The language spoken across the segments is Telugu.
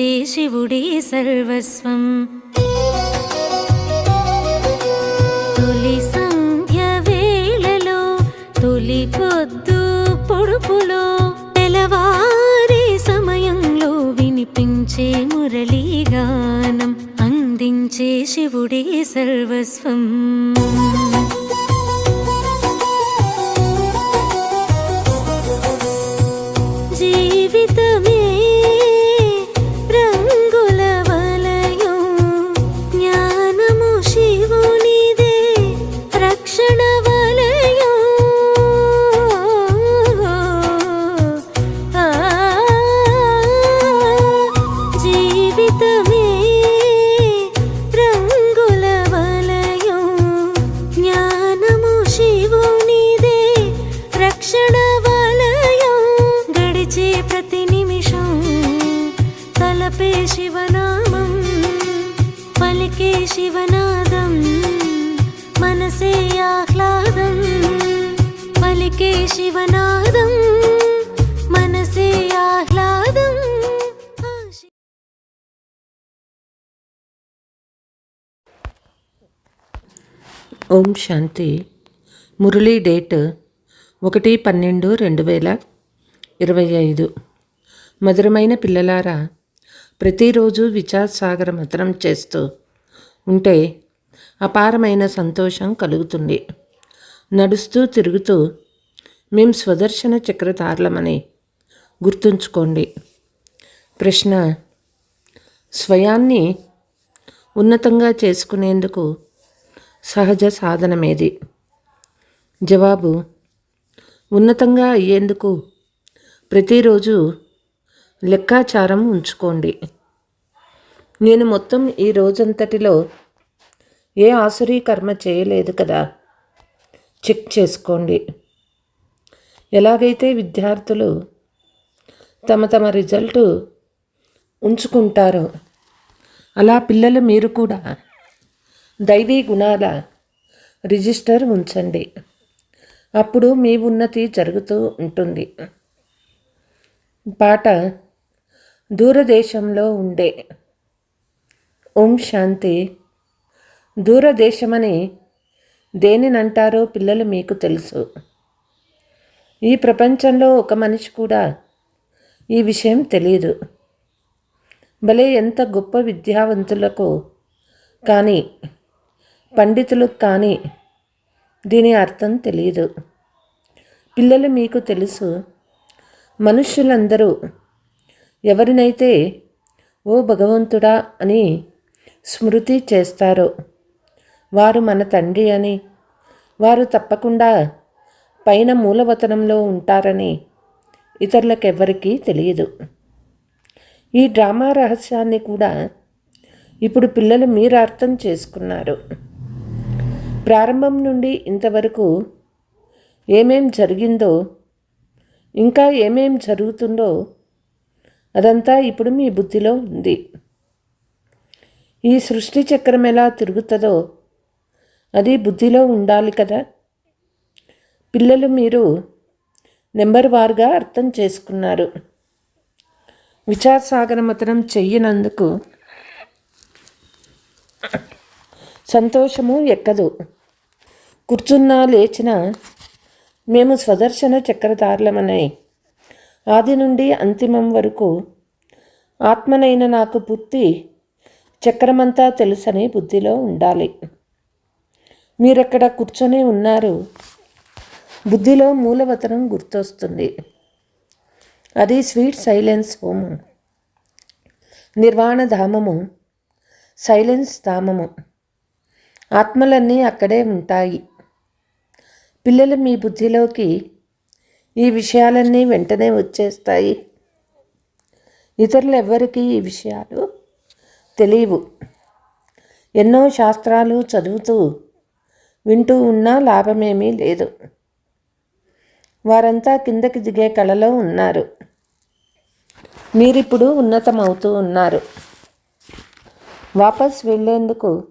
అందించే శివుడే సర్వస్వం. తొలి సంధ్య వేళలో తొలి పొద్దు పొడుపులో తెలవారే సమయంలో వినిపించే మురళీగానం అందించే శివుడే సర్వస్వం. ఓం శాంతి. మురళీ డేట్ ఒకటి పన్నెండు రెండు వేల ఇరవై ఐదు. మధురమైన పిల్లలారా ప్రతిరోజు విచారసాగర మతనం చేస్తూ ఉంటే అపారమైన సంతోషం కలుగుతుంది. నడుస్తూ తిరుగుతూ మేం స్వదర్శన చక్రతారలమని గుర్తుంచుకోండి. ప్రశ్న స్వయాన్ని ఉన్నతంగా చేసుకునేందుకు సహజ సాధనమేది? జవాబు ఉన్నతంగా అయ్యేందుకు ప్రతిరోజు లెక్కాచారం ఉంచుకోండి. నేను మొత్తం ఈ రోజంతటిలో ఏ ఆసురీ కర్మ చేయలేదు కదా? చెక్ చేసుకోండి. ఎలాగైతే విద్యార్థులు తమ తమ రిజల్టు ఉంచుకుంటారో అలా పిల్లలు మీరు కూడా దైవీ గుణాల రిజిస్టర్ ఉంచండి. అప్పుడు మీ ఉన్నతి జరుగుతూ ఉంటుంది. పాట దూరదేశంలో ఉండే. ఓం శాంతి. దూరదేశమని దేనినంటారో పిల్లలు మీకు తెలుసు. ఈ ప్రపంచంలో ఒక మనిషి కూడా ఈ విషయం తెలియదు భలే ఎంత గొప్ప విద్యావంతులకు కానీ పండితులకు కానీ దీని అర్థం తెలియదు పిల్లలు మీకు తెలుసు మనుష్యులందరూ ఎవరినైతే ఓ భగవంతుడా అని స్మృతి చేస్తారో వారు మన తండ్రి అని వారు తప్పకుండా పైన మూలవతనంలో ఉంటారని ఇతరులకెవ్వరికీ తెలియదు ఈ డ్రామా రహస్యాన్ని కూడా ఇప్పుడు పిల్లలు మీరు అర్థం చేసుకున్నారు. ప్రారంభం నుండి ఇంతవరకు ఏమేం జరిగిందో ఇంకా ఏమేం జరుగుతుందో అదంతా ఇప్పుడు మీ బుద్ధిలో ఉంది. ఈ సృష్టి చక్రం ఎలా తిరుగుతుందో అది బుద్ధిలో ఉండాలి కదా. పిల్లలు మీరు నెంబర్ వారుగా అర్థం చేసుకున్నారు. విచారసాగర మతనం చెయ్యనందుకు సంతోషము ఎక్కదు. కూర్చున్నా లేచినా మేము స్వదర్శన చక్రధారులమనై ఆది నుండి అంతిమం వరకు ఆత్మనైన నాకు పూర్తి చక్రమంతా తెలుసని బుద్ధిలో ఉండాలి. మీరక్కడ కూర్చొని ఉన్నారు? బుద్ధిలో మూలవతనం గుర్తొస్తుంది. అది స్వీట్ సైలెన్స్ హోము. నిర్వాణ ధామము సైలెన్స్ ధామము. ఆత్మలన్నీ అక్కడే ఉంటాయి. పిల్లలు మీ బుద్ధిలోకి ఈ విషయాలన్నీ వెంటనే వచ్చేస్తాయి. ఇతరులు ఎవ్వరికీ ఈ విషయాలు తెలియవు. ఎన్నో శాస్త్రాలు చదువుతూ వింటూ ఉన్నా లాభమేమీ లేదు. వారంతా కిందకి దిగే కళలో ఉన్నారు. మీరిప్పుడు ఉన్నతమవుతూ ఉన్నారు. వాపస్ వెళ్ళేందుకు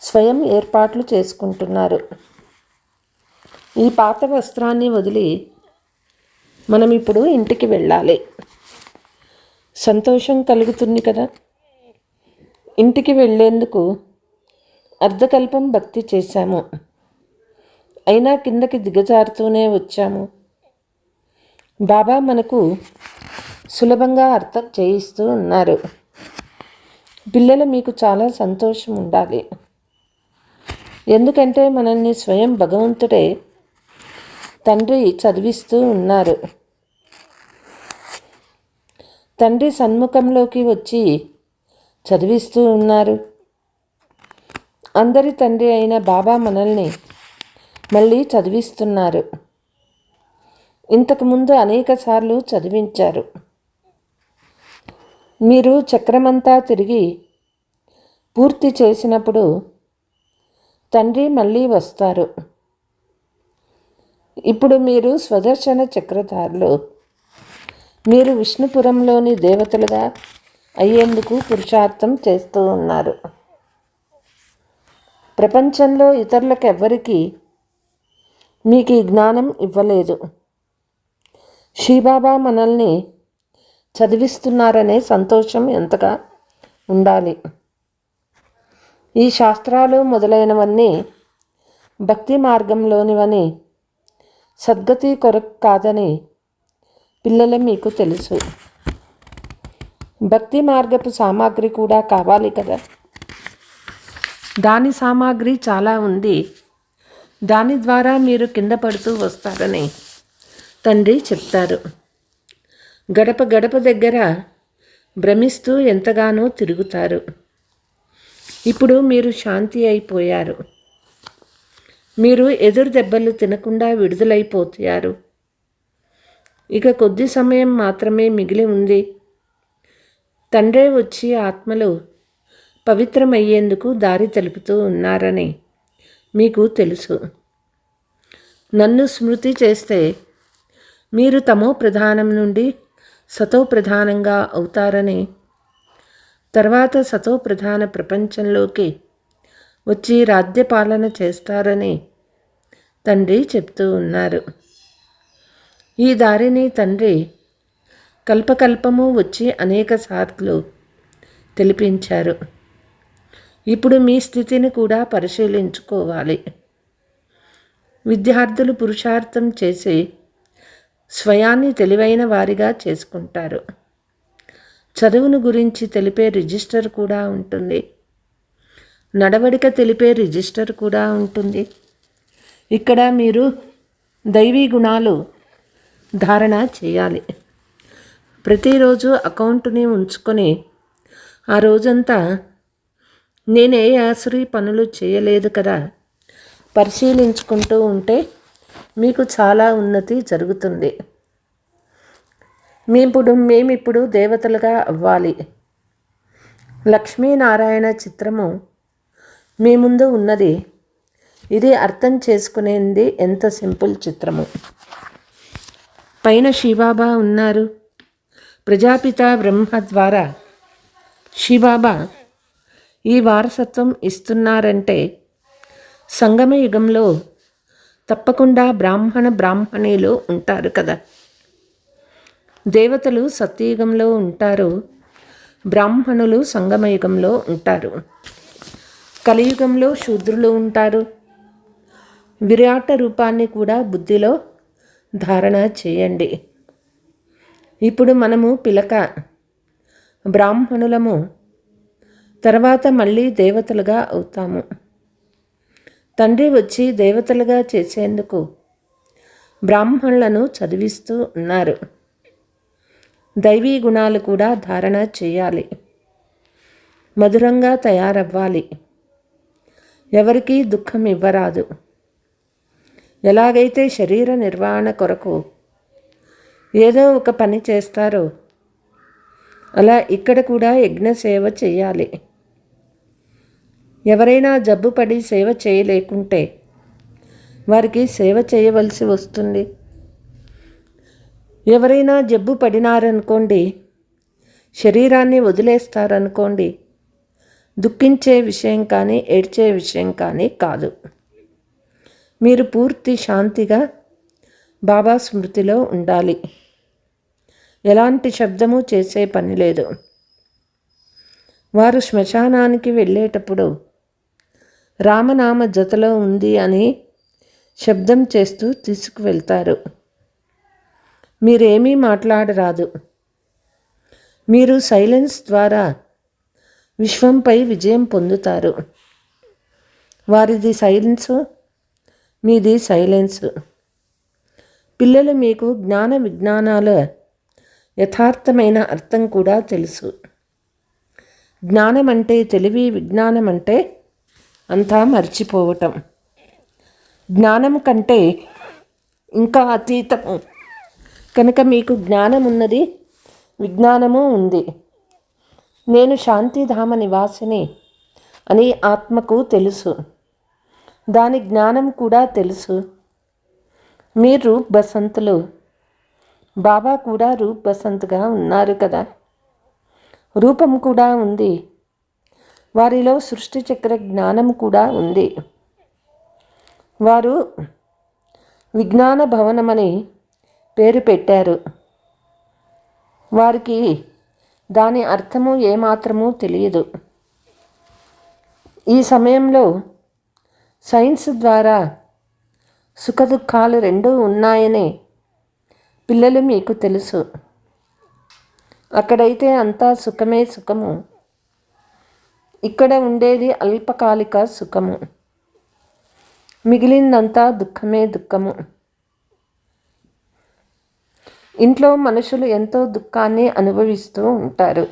స్వయం ఏర్పాట్లు చేసుకుంటున్నారు. ఈ పాత వస్త్రాన్ని వదిలి మనం ఇప్పుడు ఇంటికి వెళ్ళాలి. సంతోషం కలుగుతుంది కదా? ఇంటికి వెళ్ళేందుకు అర్ధకల్పం భక్తి చేశాము. అయినా కిందకి దిగజారుతూనే వచ్చాము. బాబా మనకు సులభంగా అర్థం చేయిస్తూ ఉన్నారు. పిల్లలు మీకు చాలా సంతోషం ఉండాలి. ఎందుకంటే మనల్ని స్వయం భగవంతుడే తండ్రి చదివిస్తూ ఉన్నారు. తండ్రి సన్ముఖంలోకి వచ్చి చదివిస్తూ ఉన్నారు. అందరి తండ్రి అయిన బాబా మనల్ని మళ్ళీ చదివిస్తున్నారు. ఇంతకుముందు అనేక సార్లు చదివించారు. మీరు చక్రమంతా తిరిగి పూర్తి చేసినప్పుడు తండ్రి మళ్ళీ వస్తారు. ఇప్పుడు మీరు స్వదర్శన చక్రధారులు. మీరు విష్ణుపురంలోని దేవతలుగా అయ్యేందుకు పురుషార్థం చేస్తూ ఉన్నారు. ప్రపంచంలో ఇతరులకు ఎవ్వరికీ మీకు ఈ జ్ఞానం ఇవ్వలేదు. శ్రీబాబా మనల్ని చదివిస్తున్నారనే సంతోషం ఎంతగా ఉండాలి. ఈ శాస్త్రాలు మొదలైనవన్నీ భక్తి మార్గంలోనివని సద్గతి కొరకు కాదని పిల్లలు మీకు తెలుసు. భక్తి మార్గపు సామాగ్రి కూడా కావాలి కదా. దాని సామాగ్రి చాలా ఉంది. దాని ద్వారా మీరు కింద పడుతూ వస్తారని తండ్రి చెప్తారు. గడప గడప దగ్గర భ్రమిస్తూ ఎంతగానో తిరుగుతారు. ఇప్పుడు మీరు శాంతి అయిపోయారు. మీరు ఎదురు దెబ్బలు తినకుండా విడుదలైపోతారు. ఇక కొద్ది సమయం మాత్రమే మిగిలి ఉంది. తండ్రే వచ్చి ఆత్మలు పవిత్రమయ్యేందుకు దారి తెలుపుతూ ఉన్నారని మీకు తెలుసు. నన్ను స్మృతి చేస్తే మీరు తమో ప్రధానం నుండి సతో ప్రధానంగా అవుతారని తర్వాత సతో ప్రధాన ప్రపంచంలోకి వచ్చి రాజ్యపాలన చేస్తారని తండ్రి చెప్తూ ఉన్నారు. ఈ దారిని తండ్రి కల్పకల్పము వచ్చి అనేక సార్లు తెలిపించారు. ఇప్పుడు మీ స్థితిని కూడా పరిశీలించుకోవాలి. విద్యార్థులు పురుషార్థం చేసి స్వయాన్ని తెలివైన వారిగా చేసుకుంటారు. చదువును గురించి తెలిపే రిజిస్టర్ కూడా ఉంటుంది. నడవడిక తెలిపే రిజిస్టర్ కూడా ఉంటుంది. ఇక్కడ మీరు దైవీ గుణాలు ధారణ చేయాలి. ప్రతిరోజు అకౌంట్ని ఉంచుకొని ఆ రోజంతా నేనే ఆసురి పనులు చేయలేదు కదా. పరిశీలించుకుంటూ ఉంటే మీకు చాలా ఉన్నతి జరుగుతుంది. మేమిప్పుడు మేమిప్పుడు దేవతలుగా అవ్వాలి. లక్ష్మీనారాయణ చిత్రము మీ ముందు ఉన్నది. ఇది అర్థం చేసుకునేది ఎంత సింపుల్ చిత్రము. పైన శివబాబా ఉన్నారు. ప్రజాపిత బ్రహ్మ ద్వారా శివబాబా ఈ వారసత్వం ఇస్తున్నారంటే సంగమ యుగంలో తప్పకుండా బ్రాహ్మణ బ్రాహ్మణీలు ఉంటారు కదా. దేవతలు సత్యయుగంలో ఉంటారు బ్రాహ్మణులు సంగమయుగంలో ఉంటారు. కలియుగంలో శూద్రులు ఉంటారు. విరాట రూపాన్ని కూడా బుద్ధిలో ధారణ చేయండి. ఇప్పుడు మనము పిలక బ్రాహ్మణులము. తర్వాత మళ్ళీ దేవతలుగా అవుతాము. తండ్రి వచ్చి దేవతలుగా చేసేందుకు బ్రాహ్మణులను చదివిస్తూ ఉన్నారు. దైవీ గుణాలు కూడా ధారణ చేయాలి. మధురంగా తయారవ్వాలి. ఎవరికీ దుఃఖం ఇవ్వరాదు. ఎలాగైతే శరీర నిర్వహణ కొరకు ఏదో ఒక పని చేస్తారో అలా ఇక్కడ కూడా యజ్ఞ సేవ చేయాలి. ఎవరైనా జబ్బు పడి సేవ చేయలేకుంటే వారికి సేవ చేయవలసి వస్తుంది. ఎవరైనా జబ్బు పడినారనుకోండి శరీరాన్ని వదిలేస్తారనుకోండి దుఃఖించే విషయం కానీ ఏడ్చే విషయం కానీ కాదు. మీరు పూర్తి శాంతిగా బాబా స్మృతిలో ఉండాలి. ఎలాంటి శబ్దము చేసే పని లేదు. వారు శ్మశానానికి వెళ్ళేటప్పుడు రామనామ జతలో ఉంది అని శబ్దం చేస్తూ తీసుకువెళ్తారు. మీరేమీ మాట్లాడరాదు. మీరు సైలెన్స్ ద్వారా విశ్వంపై విజయం పొందుతారు. వారిది సైలెన్సు మీది సైలెన్స్. పిల్లలు మీకు జ్ఞాన విజ్ఞానాల యథార్థమైన అర్థం కూడా తెలుసు. జ్ఞానం అంటే తెలివి విజ్ఞానం అంటే అంతా మర్చిపోవటం. జ్ఞానం కంటే ఇంకా అతీతము కనుక మీకు జ్ఞానం ఉన్నది విజ్ఞానము ఉంది. నేను శాంతిధామ నివాసిని అని ఆత్మకు తెలుసు. దాని జ్ఞానం కూడా తెలుసు. మీరు రూప్ బసంతులు. బాబా కూడా రూప్ బసంత్గా ఉన్నారు కదా. రూపం కూడా ఉంది. వారిలో సృష్టి చక్ర జ్ఞానం కూడా ఉంది. వారు విజ్ఞాన భవనమని పేరు పెట్టారు. వారికి దాని అర్థము ఏమాత్రమూ తెలియదు. ఈ సమయంలో సైన్స్ ద్వారా సుఖదుఖాలు రెండూ ఉన్నాయని పిల్లలు మీకు తెలుసు. అక్కడైతే అంతా సుఖమే సుఖము. ఇక్కడ ఉండేది అల్పకాలిక సుఖము. మిగిలిందంతా దుఃఖమే దుఃఖము. ఇంట్లో మనుషులు ఎంతో దుఃఖాన్ని అనుభవిస్తూ ఉంటారు.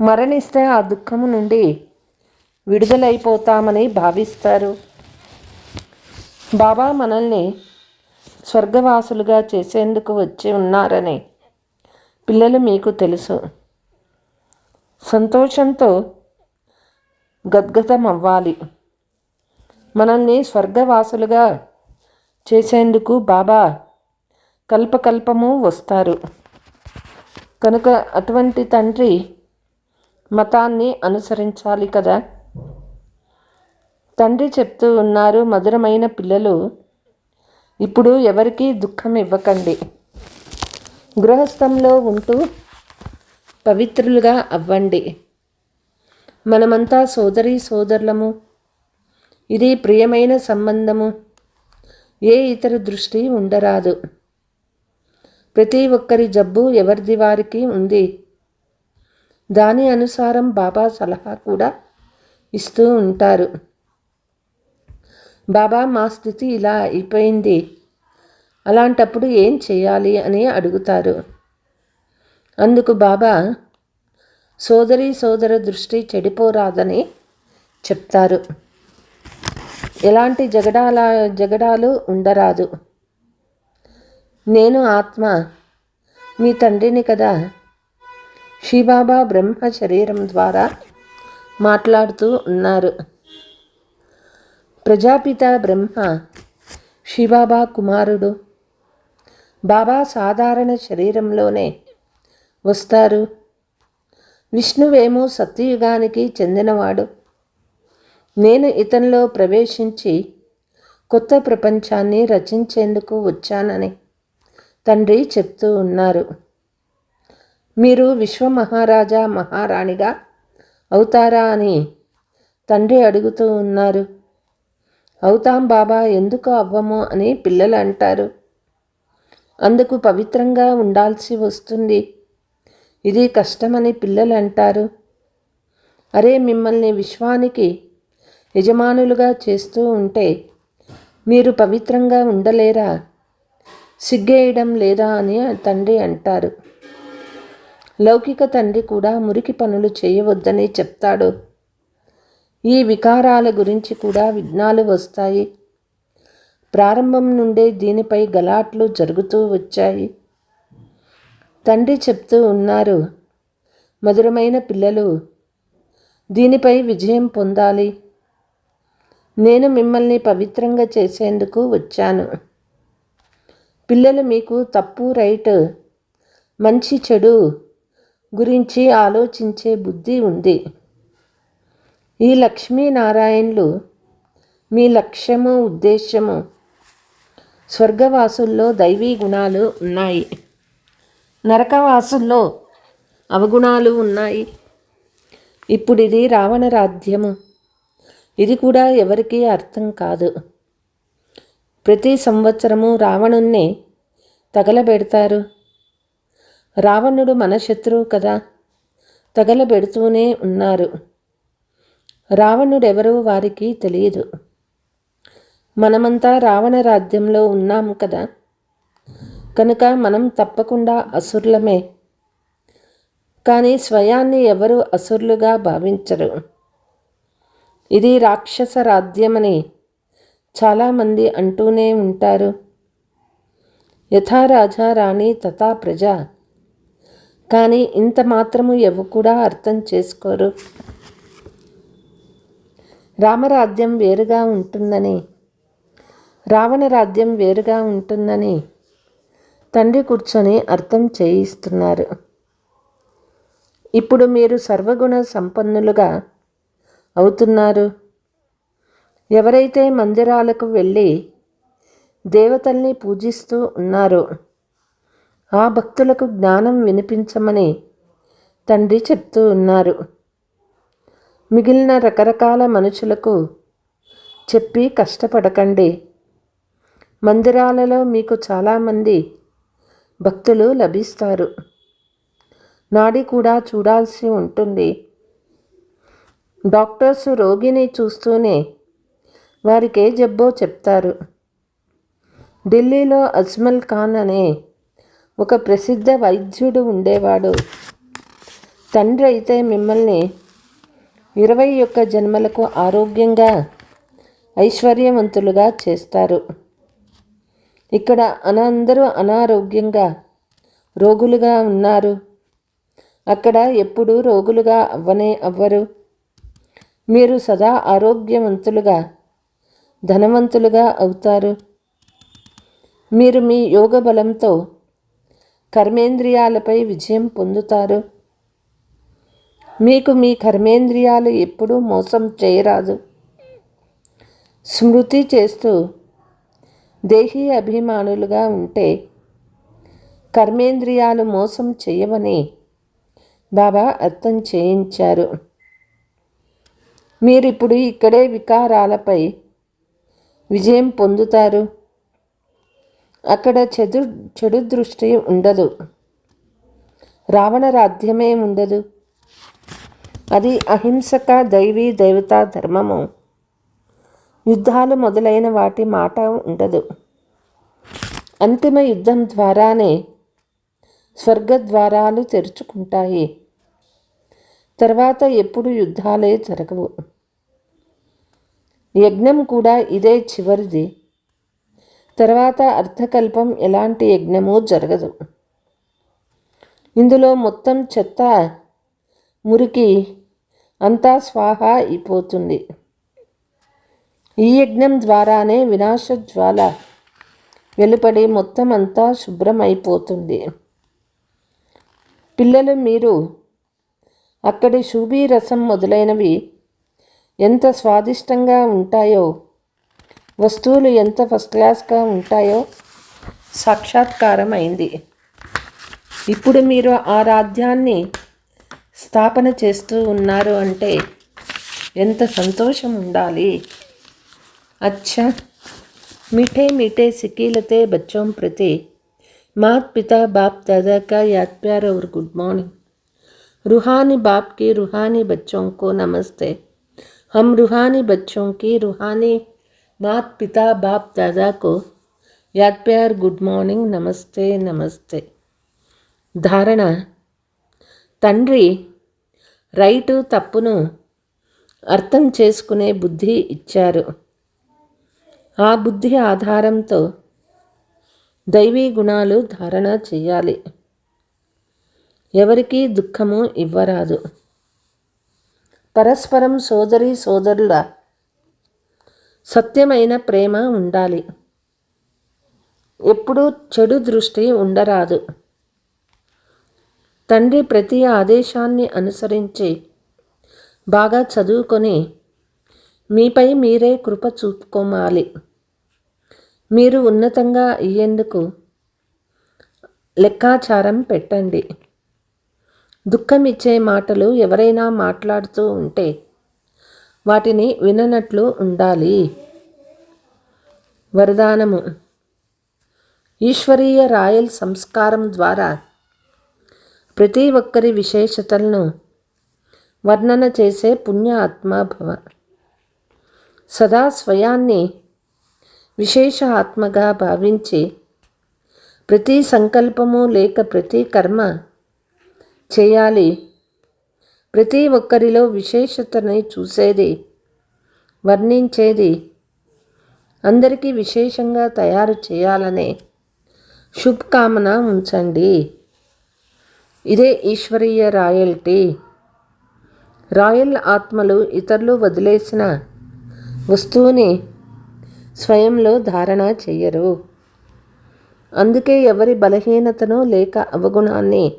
మరణిస్తే ఆ దుఃఖము నుండి విడుదలైపోతామని భావిస్తారు. బాబా మనల్ని స్వర్గవాసులుగా చేసేందుకు వచ్చి ఉన్నారని పిల్లలు మీకు తెలుసు. సంతోషంతో గద్గతం అవ్వాలి మనల్ని స్వర్గవాసులుగా చేసేందుకు బాబా కల్పకల్పము వస్తారు. కనుక అటువంటి తండ్రి మతాన్ని అనుసరించాలి కదా. తండ్రి చెప్తూ ఉన్నారు మధురమైన పిల్లలు ఇప్పుడు ఎవరికీ దుఃఖం ఇవ్వకండి. గృహస్థంలో ఉంటూ పవిత్రులుగా అవ్వండి. మనమంతా సోదరి సోదరులము. ఇది ప్రియమైన సంబంధము. ఏ ఇతర దృష్టి ఉండరాదు. ప్రతి ఒక్కరి జబ్బు ఎవరిది వారికి ఉంది. దాని అనుసారం బాబా సలహా కూడా ఇస్తూ ఉంటారు. బాబా మా స్థితి ఇలా అయిపోయింది. అలాంటప్పుడు ఏం చేయాలి అని అడుగుతారు. అందుకు బాబా సోదరి సోదర దృష్టి చెడిపోరాదని చెప్తారు. ఎలాంటి జగడాల జగడాలు ఉండరాదు. నేను ఆత్మ మీ తండ్రిని కదా. శివబాబా బ్రహ్మ శరీరం ద్వారా మాట్లాడుతూ ఉన్నారు. ప్రజాపిత బ్రహ్మ శివబాబా కుమారుడు బాబా సాధారణ శరీరంలోనే వస్తారు. విష్ణువేమో సత్యయుగానికి చెందినవాడు. నేను ఇతనిలో ప్రవేశించి కొత్త ప్రపంచాన్ని రచించేందుకు వచ్చానని తండ్రి చెప్తూ ఉన్నారు. మీరు విశ్వమహారాజా మహారాణిగా అవుతారా అని తండ్రి అడుగుతూ ఉన్నారు. అవుతాం బాబా ఎందుకు అవ్వము అని పిల్లలు అంటారు. అందుకు పవిత్రంగా ఉండాల్సి వస్తుంది. ఇది కష్టమని పిల్లలు అంటారు. అరే మిమ్మల్ని విశ్వానికి యజమానులుగా చేస్తూ ఉంటే మీరు పవిత్రంగా ఉండలేరా? సిగ్గేయడం లేదా అని తండ్రి అంటారు. లౌకిక తండ్రి కూడా మురికి పనులు చేయవద్దని చెప్తాడు. ఈ వికారాల గురించి కూడా విఘ్నాలు వస్తాయి. ప్రారంభం నుండే దీనిపై గలాట్లు జరుగుతూ వచ్చాయి. తండ్రి చెప్తూ ఉన్నారు మధురమైన పిల్లలు దీనిపై విజయం పొందాలి. నేను మిమ్మల్ని పవిత్రంగా చేసేందుకు వచ్చాను. పిల్లలు మీకు తప్పు రైట్ మంచి చెడు గురించి ఆలోచించే బుద్ధి ఉంది. ఈ లక్ష్మీనారాయణులు మీ లక్ష్యము ఉద్దేశము స్వర్గవాసుల్లో దైవీ గుణాలు ఉన్నాయి. నరకవాసుల్లో అవగుణాలు ఉన్నాయి. ఇప్పుడు ఇది రావణరాధ్యము ఇది కూడా ఎవరికీ అర్థం కాదు. ప్రతి సంవత్సరము రావణుణ్ణి తగలబెడతారు. రావణుడు మన శత్రువు కదా తగలబెడుతూనే ఉన్నారు. రావణుడెవరో వారికి తెలియదు. మనమంతా రావణ రాజ్యంలో ఉన్నాము కదా కనుక మనం తప్పకుండా అసురులమే. కానీ స్వయాన్ని ఎవరు అసురులుగా భావించరు. ఇది రాక్షస రాజ్యమని చాలామంది అంటూనే ఉంటారు. యథా రాజా రాణి తథా ప్రజ. కానీ ఇంత మాత్రము ఎవరు కూడా అర్థం చేసుకోరు. రామరాజ్యం వేరుగా ఉంటుందని రావణ రాజ్యం వేరుగా ఉంటుందని తండ్రి కూర్చొని అర్థం చేయిస్తున్నారు. ఇప్పుడు మీరు సర్వగుణ సంపన్నులుగా అవుతున్నారు. ఎవరైతే మందిరాలకు వెళ్ళి దేవతల్ని పూజిస్తూ ఉన్నారో ఆ భక్తులకు జ్ఞానం వినిపించమని తండ్రి చెప్తూ ఉన్నారు. మిగిలిన రకరకాల మనుషులకు చెప్పి కష్టపడకండి. మందిరాలలో మీకు చాలామంది భక్తులు లభిస్తారు. నాడి కూడా చూడాల్సి ఉంటుంది. డాక్టర్స్ రోగిని చూస్తూనే వారికి ఏ జబ్బో చెప్తారు. ఢిల్లీలో అజ్మల్ ఖాన్ అనే ఒక ప్రసిద్ధ వైద్యుడు ఉండేవాడు. తండ్రి అయితే మిమ్మల్ని ఇరవై ఒక్క జన్మలకు ఆరోగ్యంగా ఐశ్వర్యవంతులుగా చేస్తారు. ఇక్కడ అనందరూ అనారోగ్యంగా రోగులుగా ఉన్నారు. అక్కడ ఎప్పుడూ రోగులుగా అవ్వనే అవ్వరు. మీరు సదా ఆరోగ్యవంతులుగా ధనవంతులుగా అవుతారు. మీరు మీ యోగ బలంతో కర్మేంద్రియాలపై విజయం పొందుతారు. మీకు మీ కర్మేంద్రియాలు ఎప్పుడూ మోసం చేయరాదు. స్మృతి చేస్తూ దేహీ అభిమానులుగా ఉంటే కర్మేంద్రియాలు మోసం చేయవని బాబా అర్థం చేయించారు. మీరిప్పుడు ఇక్కడే వికారాలపై విజయం పొందుతారు. అక్కడ చెడు చెడు దృష్టి ఉండదు. రావణ రాజ్యమే ఉండదు. అది అహింసక దైవీ దేవతా ధర్మము. యుద్ధాలు మొదలైన వాటి మాట ఉండదు. అంతిమ యుద్ధం ద్వారానే స్వర్గద్వారాలు తెరుచుకుంటాయి. తర్వాత ఎప్పుడు యుద్ధాలే జరగవు. యజ్ఞం కూడా ఇదే చివరిది. తర్వాత అర్థకల్పం ఎలాంటి యజ్ఞమూ జరగదు. ఇందులో మొత్తం చెత్త మురికి అంతా స్వాహ అయిపోతుంది. ఈ యజ్ఞం ద్వారానే వినాశ జ్వాల వెలుపడి మొత్తం అంతా శుభ్రమైపోతుంది. పిల్లలు మీరు అక్కడి శూబీ రసం మొదలైనవి ఎంత స్వాదిష్టంగా ఉంటాయో వస్తువులు ఎంత ఫస్ట్ క్లాస్గా ఉంటాయో సాక్షాత్కారం అయింది ఇప్పుడు మీరు ఆ రాజ్యాన్ని స్థాపన చేస్తూ ఉన్నారు అంటే ఎంత సంతోషం ఉండాలి अच्छा मीठे मीठे सिकीलते बच्चों प्रति मात पिता बाप दादा का याद प्यार और गुड मॉर्निंग रूहानी बाप के रूहानी बच्चों को नमस्ते हम रूहानी बच्चों की रूहानी मात पिता बाप दादा को याद प्यार गुड మార్నింగ్ నమస్తే నమస్తే ధారణ తండ్రి రైటు తప్పును అర్థం చేసుకునే బుద్ధి ఇచ్చారు ఆ బుద్ధి ఆధారంతో దైవీ గుణాలు ధారణ చేయాలి ఎవరికీ దుఃఖము ఇవ్వరాదు పరస్పరం సోదరి సోదరుల సత్యమైన ప్రేమ ఉండాలి. ఎప్పుడూ చెడు దృష్టి ఉండరాదు. తండ్రి ప్రతి ఆదేశాన్ని అనుసరించి బాగా చదువుకొని మీపై మీరే కృప చూపుకోమాలి. మీరు ఉన్నతంగా అయ్యేందుకు లెక్కాచారం పెట్టండి. దుఃఖం ఇచ్చే మాటలు ఎవరైనా మాట్లాడుతూ ఉంటే వాటిని విననట్లు ఉండాలి. వరదానము. ఈశ్వరీయ రాయల్ సంస్కారం ద్వారా ప్రతి ఒక్కరి విశేషతలను వర్ణన చేసే పుణ్య ఆత్మాభవ సదా స్వయాన్ని విశేష ఆత్మగా భావించి ప్రతి సంకల్పము లేక ప్రతి కర్మ చేయాలి. ప్రతి ఒక్కరిలో విశేషతని చూసేది వర్ణించేది అందరికీ విశేషంగా తయారు చేయాలనే శుభకామన ఉంచండి. ఇదే ఈశ్వరీయ రాయల్టీ. రాయల్ ఆత్మలు ఇతరులు వదిలేసిన వస్తువుని స్వయంలో ధారణ చెయ్యరు. అందుకే ఎవరి బలహీనతను లేక అవగుణాన్ని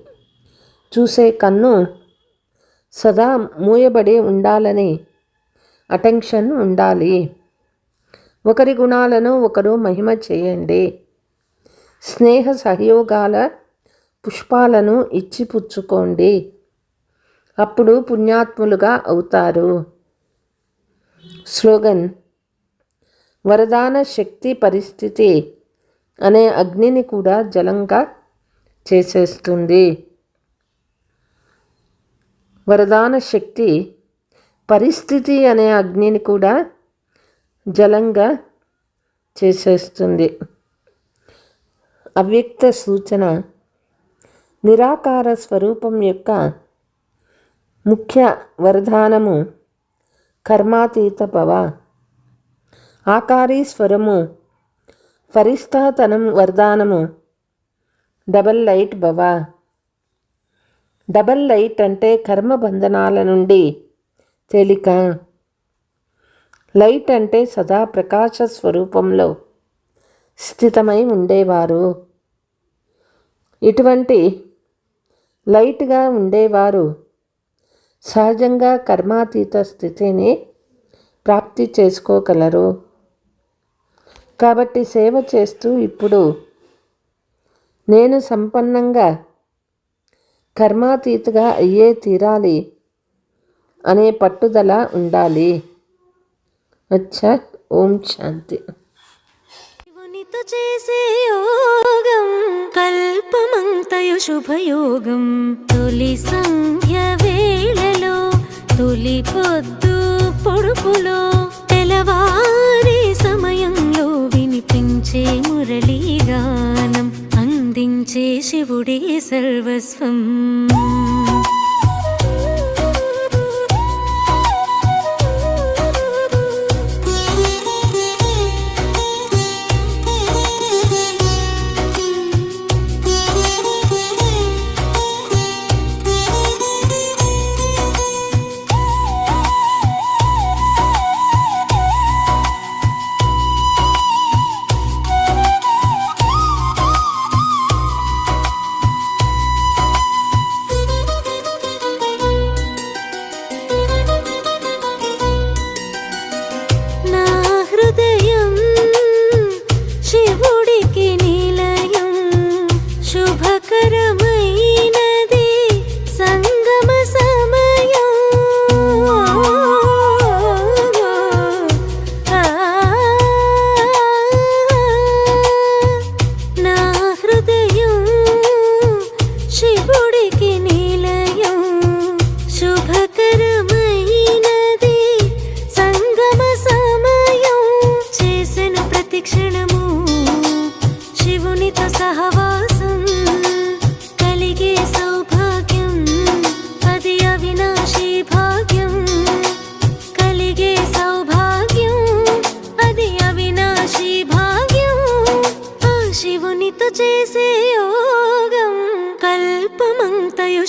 చూసే కన్ను సదా మూయబడి ఉండాలని అటెన్షన్ ఉండాలి. ఒకరి గుణాలను ఒకరు మహిమ చేయండి. స్నేహ సహయోగాల పుష్పాలను ఇచ్చి పుచ్చుకోండి అప్పుడు పుణ్యాత్ములుగా అవుతారు. స్లోగన్ వరదాన శక్తి పరిస్థితి అనే అగ్నిని కూడా జలంగా చేసేస్తుంది. వరదాన శక్తి పరిస్థితి అనే అగ్నిని కూడా జలంగా చేసేస్తుంది. అవ్యక్త సూచన నిరాకార స్వరూపం యొక్క ముఖ్య వరదానము కర్మాతీత భవ ఆకారీ స్వరము ఫరిస్తాతనం వరదానము డబల్ లైట్ భవ. డబల్ లైట్ అంటే కర్మ బంధనాల నుండి. తేలిక. లైట్ అంటే సదా ప్రకాశ స్వరూపంలో స్థితమై ఉండేవారు. ఇటువంటి లైట్గా ఉండేవారు. సహజంగా కర్మాతీత స్థితిని ప్రాప్తి చేసుకోగలరు. కాబట్టి సేవ చేస్తూ ఇప్పుడు నేను సంపన్నంగా కర్మాతీతగా అయ్యే తీరాలి అనే పట్టుదల ఉండాలి. అచ్చా ఓం శాంతి. చేసే యోగం కల్పమంతయు శుభయోగం. తొలి సంధ్య వేళలో తొలి పొద్దు పొడుపులో తెలవారి సమయంలో వినిపించే మురళీగా. శివుడే సర్వస్వం.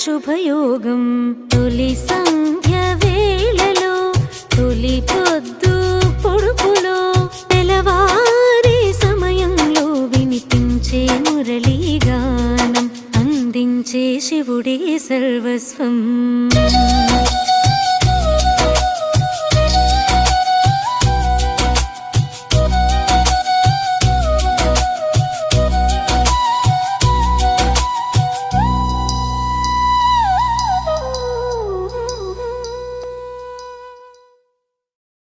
శుభయోగం. తొలి సంధ్య వేళలో తొలి పొద్దు పొడుపులో తెలవారే సమయంలో వినిపించే మురళీగానం అందించే శివుడే సర్వస్వం.